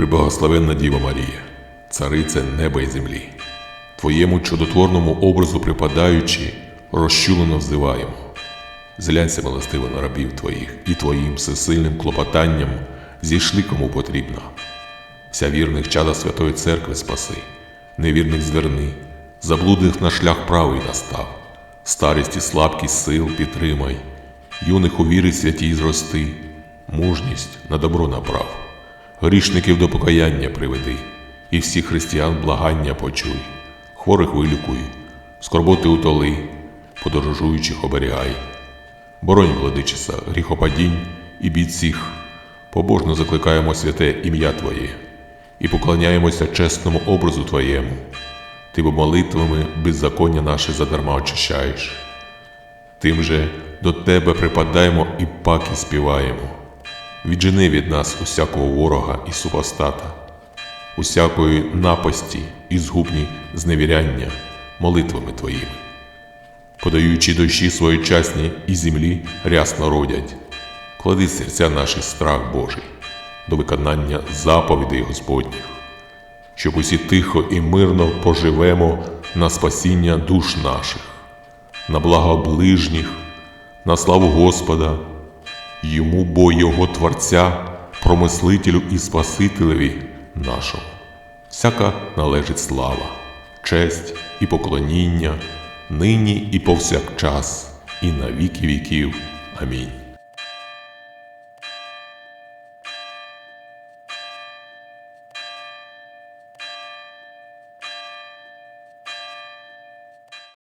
Приблагословенна Діва Марія, царице неба і землі, Твоєму чудотворному образу припадаючи, розчулено взиваємо. Зглянься милостиво на рабів Твоїх і Твоїм всесильним клопотанням зійшли кому потрібно. Вся вірних чада Святої Церкви спаси, невірних зверни, заблудних на шлях правий настав, старість і слабкість сил підтримай, юних у вірі святій зрости, мужність на добро направ, грішників до покаяння приведи, і всіх християн благання почуй, хворих вилікуй, скорботи утоли, подорожуючих оберігай. Боронь, владичиса, гріхопадінь і бід всіх. Побожно закликаємо святе ім'я Твоє і поклоняємося чесному образу Твоєму. Ти бо молитвами беззаконня наше задарма очищаєш. Тим же до Тебе припадаємо і паки співаємо. Віджени від нас усякого ворога і супостата, усякої напасті і згубні зневіряння молитвами Твоїми подаючи дощі своєчасні і землі рясно родять. Клади серця наші страх Божий до виконання заповідей Господніх, щоб усі тихо і мирно поживемо на спасіння душ наших, на благо ближніх, на славу Господа, йому бо Його Творця, промислителю і Спасителеві нашому. Всяка належить слава, честь і поклоніння, нині і повсякчас, і на віки віків. Амінь.